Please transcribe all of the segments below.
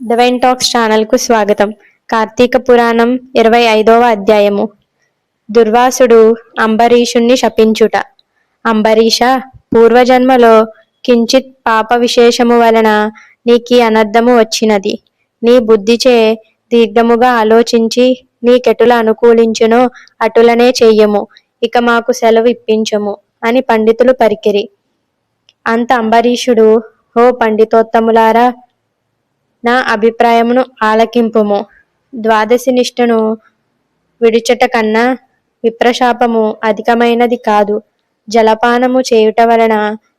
Divine talks ఛానల్కు స్వాగతం. కార్తీక పురాణం ఇరవై ఐదవ అధ్యాయము. దుర్వాసుడు అంబరీషుణ్ణి శపించుట. అంబరీష పూర్వజన్మలో కించిత్ పాప విశేషము వలన నీకీ అనర్థము వచ్చినది. నీ బుద్ధిచే దీర్ఘముగా ఆలోచించి నీకెటుల అనుకూలించునో అటులనే చెయ్యము. ఇక మాకు సెలవు ఇప్పించము అని పండితులు పరికిరి. అంత అంబరీషుడు ఓ పండితోత్తములారా నా అభిప్రాయమును ఆలకింపుము. ద్వాదశి నిష్ఠను విడుచట కన్నా విప్రశాపము అధికమైనది కాదు. జలపానము చేయుట వలన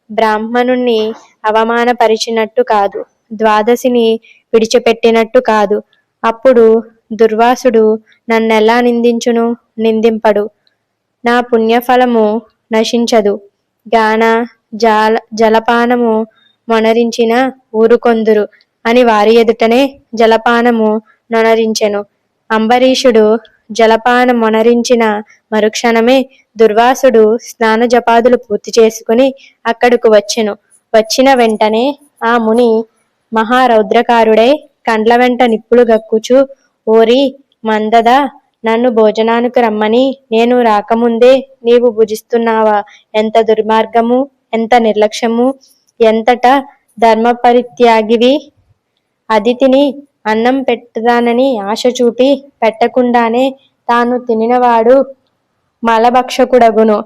బ్రాహ్మణుణ్ణి అవమానపరిచినట్టు కాదు. ద్వాదశిని విడిచిపెట్టినట్టు కాదు. అప్పుడు దుర్వాసుడు నన్నెలా నిందించును? నిందింపడు. నా పుణ్యఫలము నశించదు. గాన జాల జలపానము మొనరించిన ఊరుకొందురు. అని వారి ఎదుటనే జలపానము నొనరించెను. అంబరీషుడు జలపానం మొనరించిన మరుక్షణమే దుర్వాసుడు స్నాన జపాదులు పూర్తి చేసుకుని అక్కడకు వచ్చెను. వచ్చిన వెంటనే ఆ ముని మహారౌద్రకారుడై కండ్ల వెంట నిప్పులు గక్కుచు ఓరి మందద నన్ను భోజనానికి రమ్మని. నేను రాకముందే నీవు భుజిస్తున్నావా? ఎంత దుర్మార్గము ఎంత నిర్లక్ష్యము ఎంతట ధర్మపరిత్యాగివి? అదితిని అన్నం పెట్టుదానని ఆశ చూపి పెట్టకుండానే తాను తినినవాడు మలభక్షకుడగును.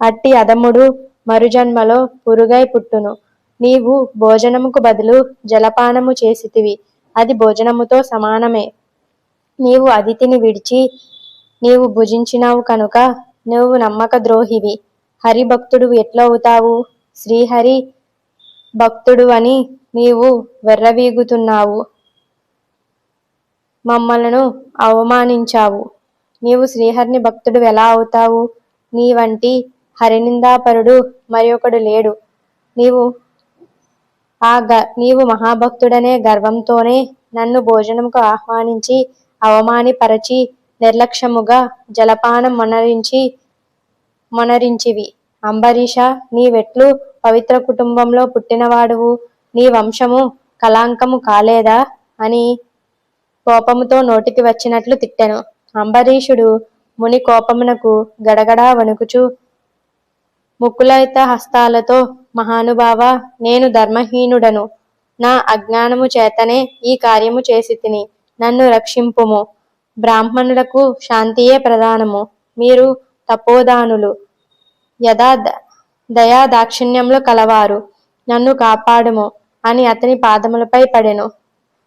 అట్టి అదముడు మరుజన్మలో పురుగై పుట్టును. నీవు భోజనముకు బదులు జలపానము చేసితివి. అది భోజనముతో సమానమే. నీవు అదితిని విడిచి నీవు భుజించినావు కనుక నువ్వు నమ్మక ద్రోహివి. హరి భక్తుడు ఎట్లవుతావు? శ్రీహరి భక్తుడు అని నీవు వెర్రవీగుతున్నావు. మమ్మలను అవమానించావు. నీవు శ్రీహరిని భక్తుడు ఎలా అవుతావు? నీ వంటి హరినిందాపరుడు మరి ఒకడు లేడు. నీవు ఆ గ నీవు మహాభక్తుడనే గర్వంతోనే నన్ను భోజనంకు ఆహ్వానించి అవమానిపరచి నిర్లక్ష్యముగా జలపానం మొనరించి మొనరించివి అంబరీష నీవెట్లు పవిత్ర కుటుంబంలో పుట్టినవాడువు నీ వంశము కళాంకము కాలేదా? అని కోపముతో నోటికి వచ్చినట్లు తిట్టెను. అంబరీషుడు ముని కోపమునకు గడగడా వణుకుచు ముక్కులైత హస్తాలతో మహానుభావ నేను ధర్మహీనుడను. నా అజ్ఞానము చేతనే ఈ కార్యము చేసి తిని నన్ను రక్షింపుము. బ్రాహ్మణులకు శాంతియే ప్రధానము. మీరు తపోదానులు. యథా దయా దాక్షిణ్యంలో కలవారు. నన్ను కాపాడుము అని అతని పాదములపై పడెను.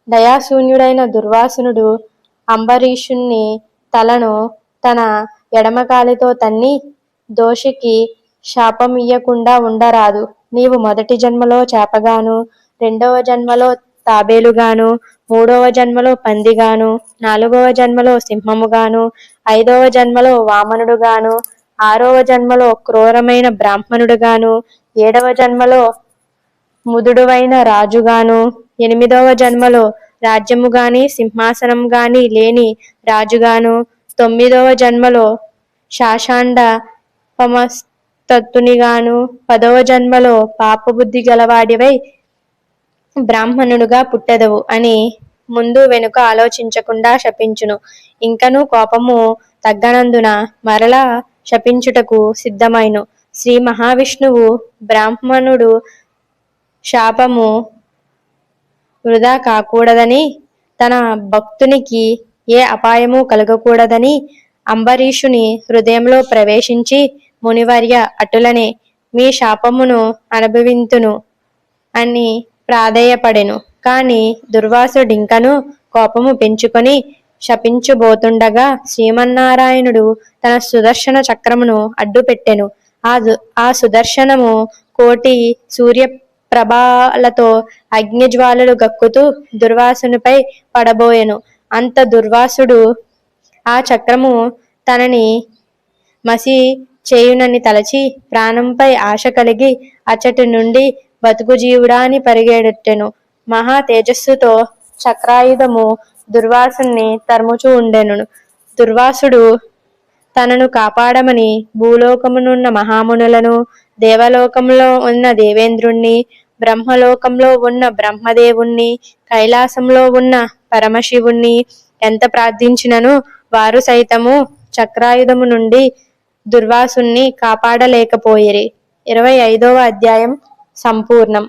దయాశూన్యుడైన దుర్వాసునుడు అంబరీషుణ్ణి తలను తన ఎడమకాలితో తన్ని దోషికి శాపమియ్యకుండా ఉండరాదు. నీవు మొదటి జన్మలో చేపగాను రెండవ జన్మలో తాబేలుగాను మూడవ జన్మలో పందిగాను నాలుగవ జన్మలో సింహముగాను ఐదవ జన్మలో వామనుడుగాను ఆరవ జన్మలో క్రూరమైన బ్రాహ్మణుడుగాను ఏడవ జన్మలో ముదుడువైన రాజుగాను ఎనిమిదవ జన్మలో రాజ్యము గాని సింహాసనం గాని లేని రాజుగాను తొమ్మిదవ జన్మలో శాశాండ పమస్తత్తునిగాను పదవ జన్మలో పాపబుద్ధి గలవాడివై బ్రాహ్మణుడుగా పుట్టెదవు అని ముందు వెనుక ఆలోచించకుండా శపించును. ఇంకను కోపము తగ్గనందున మరలా శపించుటకు సిద్ధమైను. శ్రీ మహావిష్ణువు బ్రాహ్మణుడు శాపము వృధా కాకూడదని తన భక్తునికి ఏ అపాయము కలగకూడదని అంబరీషుని హృదయంలో ప్రవేశించి మునివర్య అటులనే మీ శాపమును అనుభవింతును అని ప్రాధేయపడెను. కాని దుర్వాసుడింకను కోపము పెంచుకొని శపించబోతుండగా శ్రీమన్నారాయణుడు తన సుదర్శన చక్రమును అడ్డుపెట్టెను. ఆ ఆ సుదర్శనము కోటి సూర్య ప్రభాలతో అగ్నిజ్వాలలు గక్కుతూ దుర్వాసునిపై పడబోయెను. అంత దుర్వాసుడు ఆ చక్రము తనని మసి చేయునని తలచి ప్రాణంపై ఆశ కలిగి అచ్చటి నుండి బతుకు జీవుడా అని పరిగెడెట్టెను. మహా తేజస్సుతో చక్రాయుధము దుర్వాసుని తరుముచూ ఉండెను దుర్వాసుడు తనను కాపాడమని భూలోకమునున్న మహామునులను దేవలోకంలో ఉన్న దేవేంద్రుణ్ణి బ్రహ్మలోకంలో ఉన్న బ్రహ్మదేవుణ్ణి కైలాసంలో ఉన్న పరమశివుణ్ణి ఎంత ప్రార్థించినను వారు సైతము చక్రాయుధము నుండి దుర్వాసుని కాపాడలేకపోయిరి. ఇరవై ఐదవ అధ్యాయం సంపూర్ణం.